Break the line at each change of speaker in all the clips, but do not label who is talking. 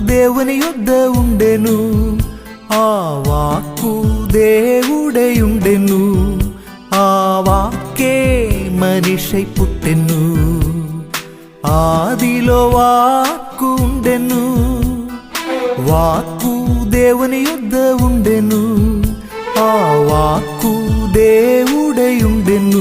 దేవుని యొద్ద ఉండెను. ఆ వాక్కు దేవుడై ఉండెను. ఆ వాక్కే మనిషై పుట్టెను. ఆదిలో వాక్కు ఉండెను. వాక్కు దేవుని యొద్ద ఉండెను. ఆ వాక్కు దేవుడై ఉండెను.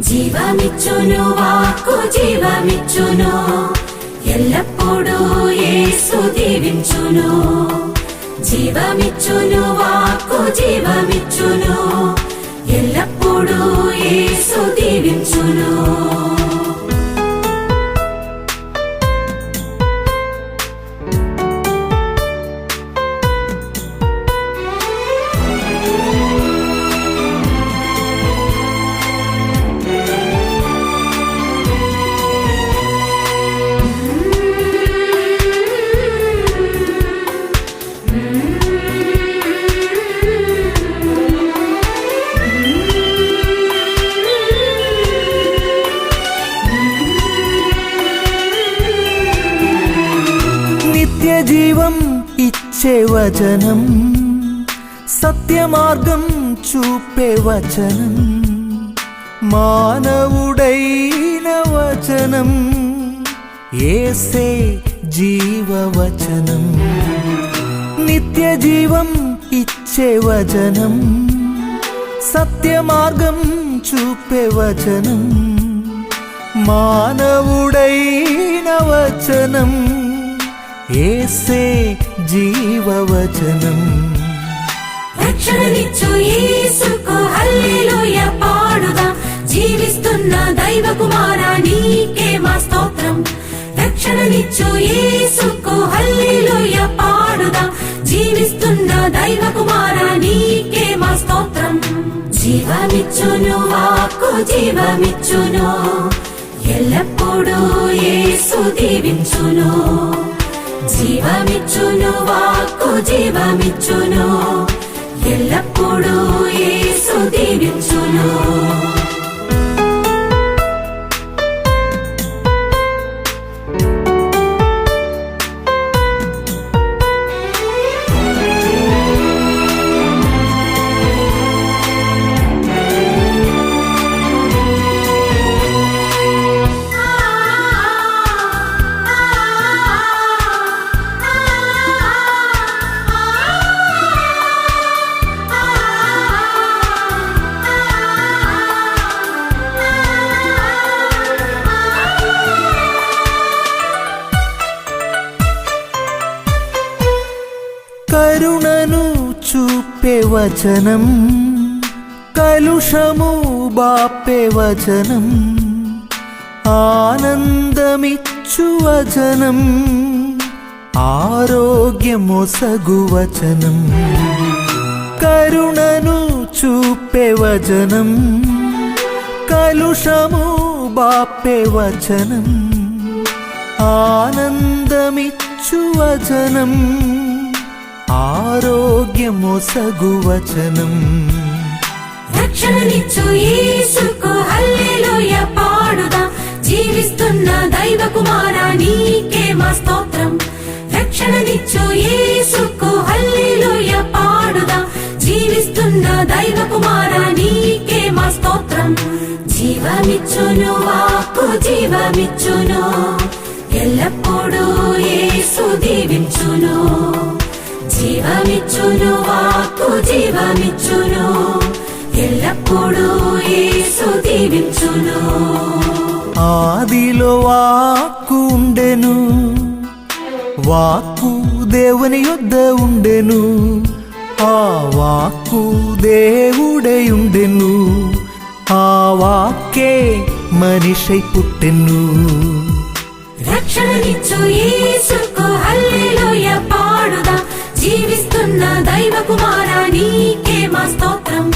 జీవమిచ్చును వాక్కు జీవమిచ్చును. ఎల్లప్పుడూ యేసు దీవించును. జీవమిచ్చును వాక్కు జీవమిచ్చును. ఎల్లప్పుడూ యేసు దీవించును.
జీవం ఇచ్చే వచనం సత్య మార్గం చూపే వచనం మానవుడైన వచనం ఏసే జీవవచనం నిత్య జీవం ఇచ్చే వచనం సత్య మార్గం చూపే వచనం మానవుడైన వచనం. ఏసే జీవవచనం.
రక్షణనిచ్చు యేసుకు హల్లెలూయ పాడుదాం. జీవిస్తున్న దైవ కుమారా నీకే మా స్తోత్రం. రక్షణనిచ్చు యేసుకు హల్లెలూయ పాడుదా. జీవిస్తున్న దైవ కుమారా నీకే మా స్తోత్రం. జీవమిచ్చును వాక్కు జీవమిచ్చును. ఎల్లప్పుడూ యేసు దీవించును. జీవమిచ్చును వాక్కు జీవమిచ్చును. ఎల్లప్పుడూ యేసు దీవించును.
కరుణను చూపే వచనం కలుషము బాపే వచనం ఆనందమిచ్చు వచనం ఆరోగ్యమొసగు వచనం. కరుణను చూపే వచనం కలుషము బాపే వచనం ఆనందమిచ్చు వచనం. ఆరోగ్యమొసగు వచనం.
రక్షణనిచ్చు యేసుకు హల్లెలూయ పాడుదాం. జీవిస్తున్న దైవ కుమారా నీకే మా స్తోత్రం. రక్షణనిచ్చు యేసుకు హల్లెలూయ పాడుదాం. జీవిస్తున్న దైవ కుమారా నీకే మా స్తోత్రం. జీవమిచ్చును వాక్కు జీవమిచ్చును. ఎల్లప్పుడూ యేసు దీవించును. జీవమిచ్చును వాక్కు జీవమిచ్చును. ఎల్లప్పుడూ యేసు దీవించును.
ఆదిలో వాక్కు ఉండెను. వాక్కు దేవుని యొద్ద ఉండెను. ఆ వాక్కు దేవుడై ఉండెను. ఆ వాక్కే మనిషై పుట్టెను.
రక్షణనిచ్చు యేసుకు హల్లెలూయ దైవ కుమారా నీకే మా స్తోత్రం.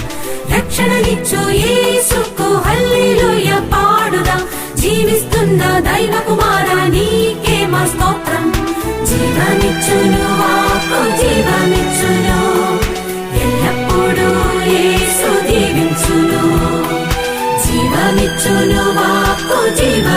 రక్షణనిచ్చు యేసుకు హల్లెలూయ పాడుదా. జీవిస్తున్న దైవ కుమార నీకే మా స్తోత్రం. జీవమిచ్చును వాక్కు జీవమిచ్చును ఎల్లప్పుడూ యేసు దీవించును. జీవమిచ్చును వాక్కు జీవ